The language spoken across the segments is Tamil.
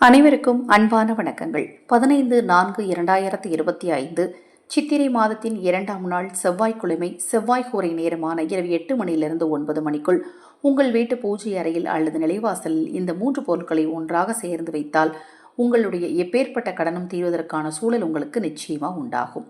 அனைவருக்கும் அன்பான வணக்கங்கள். பதினைந்து நான்கு இரண்டாயிரத்தி இருபத்தி ஐந்து சித்திரை மாதத்தின் இரண்டாம் நாள் செவ்வாய்க்கிழமை செவ்வாய் கூரை நேரமான இரவு எட்டு மணியிலிருந்து ஒன்பது மணிக்குள் உங்கள் வீட்டு பூஜை அறையில் அல்லது நிலைவாசலில் இந்த மூன்று பொருட்களை ஒன்றாக சேர்ந்து வைத்தால் உங்களுடைய எப்பேற்பட்ட கடனும் தீர்வதற்கான சூழல் உங்களுக்கு நிச்சயமாக உண்டாகும்.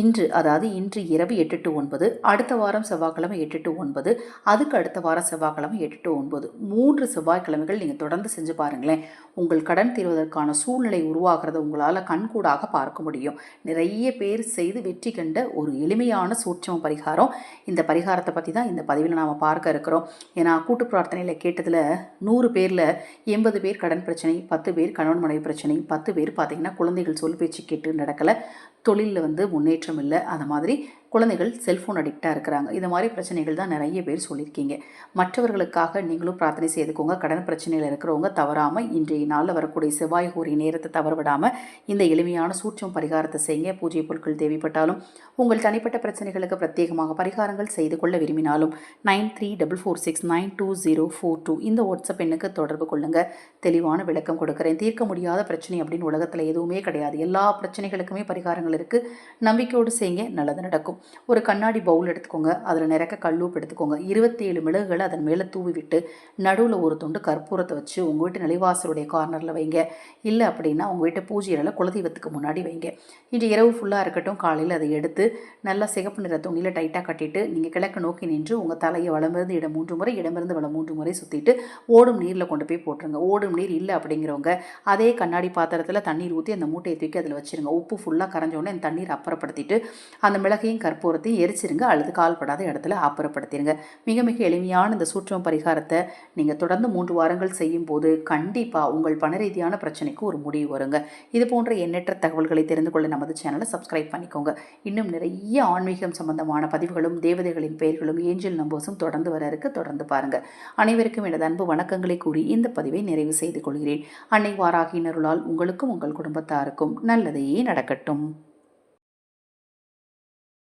இன்று அதாவது இன்று இரவு எட்டு டு ஒன்பது அடுத்த வாரம் செவ்வாய்க்கிழமை எட்டு டு ஒன்பது அதுக்கு அடுத்த வாரம் செவ்வாய்க்கிழமை எட்டு டு ஒன்பது. மூன்று செவ்வாய்க்கிழமைகள் நீங்கள் தொடர்ந்து செஞ்சு பாருங்களேன். உங்கள் கடன் தீர்வதற்கான சூழ்நிலை உருவாகிறத உங்களால் கண்கூடாக பார்க்க முடியும். நிறைய பேர் செய்து வெற்றி கண்ட ஒரு எளிமையான சூட்சம பரிகாரம். இந்த பரிகாரத்தை பற்றி தான் இந்த பதிவில் நாம் பார்க்க இருக்கிறோம். ஏன்னா கூட்டு பிரார்த்தனையில் கேட்டதில் நூறு பேரில் எண்பது பேர் கடன் பிரச்சனை பத்து பேர் கணவன் மனைவி பிரச்சனை பத்து பேர் பார்த்திங்கன்னா குழந்தைகள் சொல் பேச்சு கேட்டு நடக்கலை. தொழிலில் வந்து முன்னேற்றம் இல்லை அந்த மாதிரி குழந்தைகள் செல்ஃபோன் அடிக்டாக இருக்கிறாங்க. இந்த மாதிரி பிரச்சனைகள் தான் நிறைய பேர் சொல்லியிருக்கீங்க. மற்றவர்களுக்காக நீங்களும் பிரார்த்தனை செய்துக்கோங்க. கடன் பிரச்சனையில் இருக்கிறவங்க தவறாமல் இன்றைய நாளில் வரக்கூடிய செவ்வாய் கூறிய நேரத்தை தவறவிடாமல் இந்த எளிமையான சூட்சம் பரிகாரத்தை செய்யுங்க. பூஜை பொருட்கள் தேவைப்பட்டாலும் உங்கள் தனிப்பட்ட பிரச்சனைகளுக்கு பிரத்யேகமாக பரிகாரங்கள் செய்து கொள்ள விரும்பினாலும் nine three double four six nine two zero four two இந்த வாட்ஸ்அப் எண்ணுக்கு தொடர்பு கொள்ளுங்கள் தெளிவான விளக்கம் கொடுக்குறேன். தீர்க்க முடியாத பிரச்சனை அப்படின்னு உலகத்தில் எதுவுமே கிடையாது. எல்லா பிரச்சனைகளுக்குமே பரிகாரங்கள் இருக்குது நம்பிக்கையோடு செய்யுங்க. நல்லது நடக்கும். ஒரு கண்ணாடி பவுல் எடுத்துக்கோங்க அதில் நிறக்க கல்லூப்பு எடுத்துக்கோங்க. இருபத்தேழு மிளகுகளை அதன் மேலே தூவி விட்டு நடுவில் ஒரு துண்டு கற்பூரத்தை வச்சு உங்கள் வீட்டு நிலைவாசலுடைய கார்னரில் வைங்க. இல்லை அப்படின்னா உங்கள் வீட்டு பூஜையில் குலதெய்வத்துக்கு முன்னாடி வைங்க. இன்று இரவு ஃபுல்லாக இருக்கட்டும் காலையில் அதை எடுத்து நல்லா சிகப்பு நிற துணியில் டைட்டாக கட்டிட்டு நீங்கள் கிழக்கு நோக்கி நின்று உங்கள் தலையை வளமிருந்து இடம் மூன்று முறை இடமிருந்து வளம் மூன்று முறை சுற்றிட்டு ஓடும் நீரில் கொண்டு போய் போட்டுருங்க. ஓடும் நீர் இல்லை அப்படிங்கிறவங்க அதே கண்ணாடி பாத்திரத்தில் தண்ணீர் ஊற்றி அந்த மூட்டையை தூக்கி அதில் வச்சுருங்க. உப்பு ஃபுல்லாக கரைஞ்சோடனே அந்த தண்ணீர் அப்புறப்படுத்திட்டு அந்த மிளகையும் கற்பூரத்தை எரிச்சிருங்க அல்லது கால்படாத இடத்துல அப்புறப்படுத்திடுங்க மிக மிக எளிமையான இந்த சூட்சம பரிகாரத்தை நீங்கள் தொடர்ந்து மூன்று வாரங்கள் செய்யும் போது கண்டிப்பாக உங்கள் பண ரீதியான பிரச்சனைக்கு ஒரு முடிவு வருங்க. இது போன்ற எண்ணற்ற தகவல்களை தெரிந்து கொள்ள நமது சேனலை சப்ஸ்கிரைப் பண்ணிக்கோங்க. இன்னும் நிறைய ஆன்மீகம் சம்பந்தமான பதிவுகளும் தேவதைகளின் பெயர்களும் ஏஞ்சல் நம்பர்ஸும் தொடர்ந்து வர இருக்கு. தொடர்ந்து பாருங்கள் அனைவருக்கும் எனது அன்பு வணக்கங்களை கூறி இந்த பதிவை நிறைவு செய்து கொள்கிறேன். அன்னை வாராகினருளால் உங்களுக்கும் உங்கள் குடும்பத்தாருக்கும் நல்லதையே நடக்கட்டும்.